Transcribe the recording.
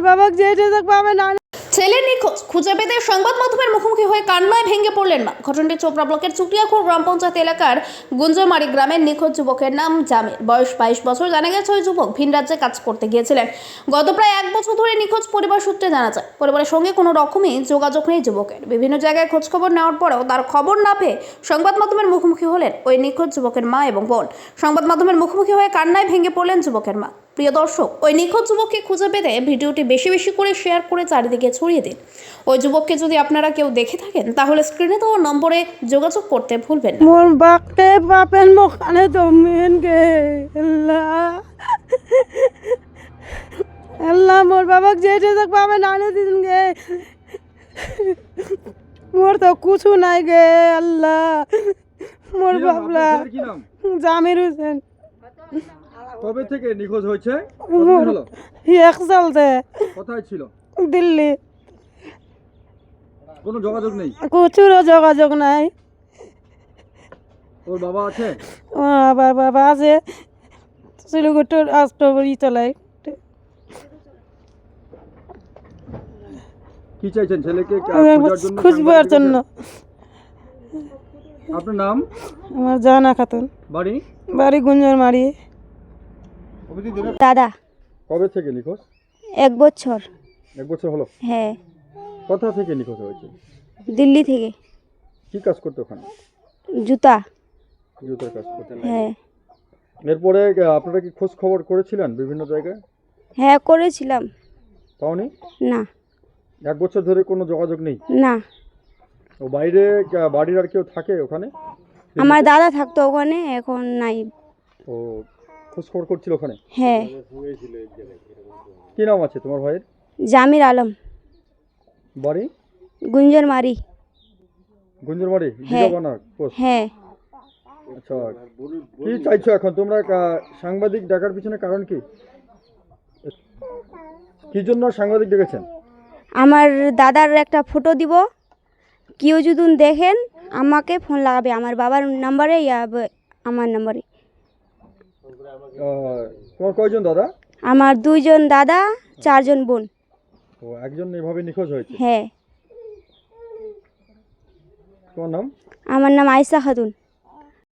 মোর বাবাকে যেটা দেখ পাবে না ছেলে নিখোঁজ। খুঁজে পেতে সংবাদ মাধ্যমের মুখোমুখি হয়ে কান্নায় ভেঙে পড়লেন মা। ঘটনাটি চোপড়া ব্লকের চুটিয়াখোর গ্রাম পঞ্চায়েত এলাকার গুঞ্জমারি গ্রামের নিখোঁজ যুবকের নাম জামির বয়স বাইশ বছর, জানা গেছে ওই যুবক ভিন রাজ্যে কাজ করতে গিয়েছিলেন। গত প্রায় এক বছর ধরে নিখোঁজ পরিবার সূত্রে জানা যায়, পরিবারের সঙ্গে কোনো রকমই যোগাযোগ নেই যুবকের। বিভিন্ন জায়গায় খোঁজ খবর নেওয়ার পরেও তার খবর না পেয়ে সংবাদ মাধ্যমের মুখোমুখি হলেন ওই নিখোঁজ যুবকের মা এবং বোন। সংবাদ মাধ্যমের মুখোমুখি হয়ে কান্নায় ভেঙে পড়লেন যুবকের মা। প্রিয় দর্শক ওই নিখোঁজ যুবককে খুঁজে পেতে ভিডিওটি বেশি বেশি করে শেয়ার করে চারিদিকে ছড়িয়ে দিন। ওই যুবককে যদি আপনারা কেউ দেখে থাকেন তাহলে স্ক্রিনে দেওয়া নম্বরে যোগাযোগ করতে ভুলবেন না। মোর বাপকে বাপের মুখানে তো মেন গে আল্লাহ আল্লাহ মোর বাবাকে যেটা দেখ পাবে না দিন গে। মোর তো কিছু নাই গে আল্লাহ মোর? বাবলা জামির হোসেন। কবে থেকে নিখোঁজ হয়েছে? এক চলতে কোথায় ছিল? দিল্লি। কোনো যোগাযোগ নেই? প্রচুরও যোগাযোগ নাই। ওর বাবা আছে? আবার বাবা আছে। শিলিগুড়ির কি চাইছেন ছেলেকে খুঁজবার জন্য। আপনার নাম? আমার জানা খাতুন। বাড়ি? বাড়ি গুঞ্জন মারি দাদা। কবে থেকে নিখোঁজ? এক বছর। এক বছর হলো? হ্যাঁ। কোথা থেকে নিখোঁজ হয়েছে? দিল্লি থেকে। কি কাজ করতে ওখানে? জুতা। জুতোর কাজ করতে। হ্যাঁ। এরপরে আপনারা কি খোঁজ খবর করেছিলেন বিভিন্ন জায়গায়? হ্যাঁ করেছিলাম। পাওনি? না। এক বছর ধরে কোনো যোগাযোগ নেই? না। ও বাইরে বাড়ির আর কেউ থাকে ওখানে? আমার দাদা থাকতো ওখানে এখন নাই। ও খোঁজ খবর করছিল ওখানে? হ্যাঁ। কি নাম আছে তোমার ভাইয়ের? জামির আলম। বাড়ি? গুঞ্জন মারি। গুঞ্জুর হ্যাঁ। হ্যাঁ। আচ্ছা। কি চাইছো এখন? তোমরা সাংবাদিক ডাকার পিছনে কারণ কি? কি জন্য সাংবাদিক ডেকেছেন? আমার দাদার একটা ফটো দিব। কেউ যদি দেখেন আমাকে ফোন লাগাবে। আমার বাবার নাম্বারে ইয়া আমার নাম্বারে তোমার কয়জন দাদা? আমার দুইজন দাদা চারজন বোন। ও একজন এভাবে নিখোঁজ হয়েছে? হ্যাঁ। তোমার নাম? আমার নাম আয়সা খাতুন।